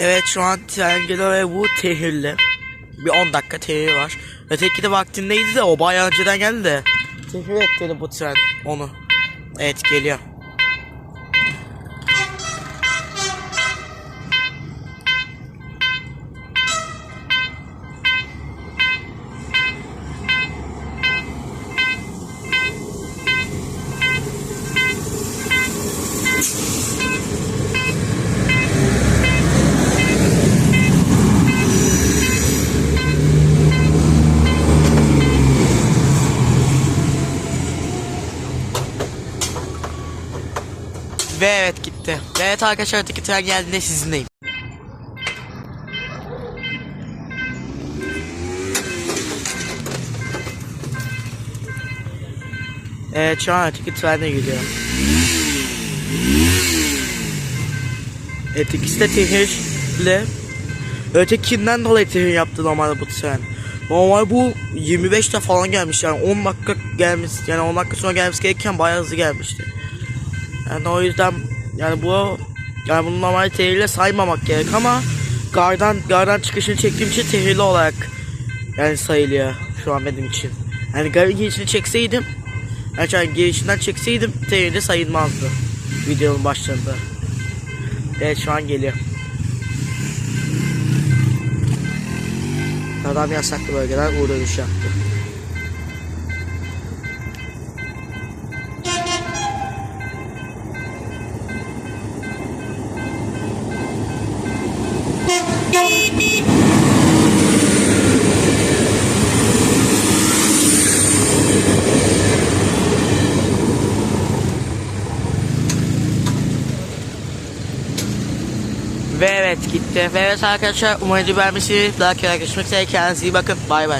Evet şu an tren geliyor ve bu tehirli. Bir 10 dakika tehir var. Öteki de vaktindeydi de o bayağı önceden geldi de. Tehir etti bu tren onu. Evet geliyor. Ve evet gitti. Ve evet arkadaşlar öteki tren geldiğinde sizinleyim. Evet şu an öteki tren de gidiyor. Evet ikisi de tehirli. Ötekinden dolayı tehir yaptı normalde bu tren. Normal bu 25'te falan gelmiş yani 10 dakika gelmiş yani 10 dakika sonra gelmesi gerekirken bayağı hızlı gelmişti. Yani o yüzden yani bu yani bunu normal tehirle saymamak gerek ama gardan gardan çıkışını çektiğim için tehirli olarak yani sayılıyor şu an benim için. Yani garın girişini çekseydim yani, girişinden çekseydim tehirli sayılmazdı videonun başlarında. Evet şu an geliyor. Adam yasaklı bölgeler uğur dönüş yaptı. Ve evet gitti. Ve evet arkadaşlar umarım beğenmişsiniz. Daha kere görüşmek üzere. Kendinize iyi bakın. Bay bay.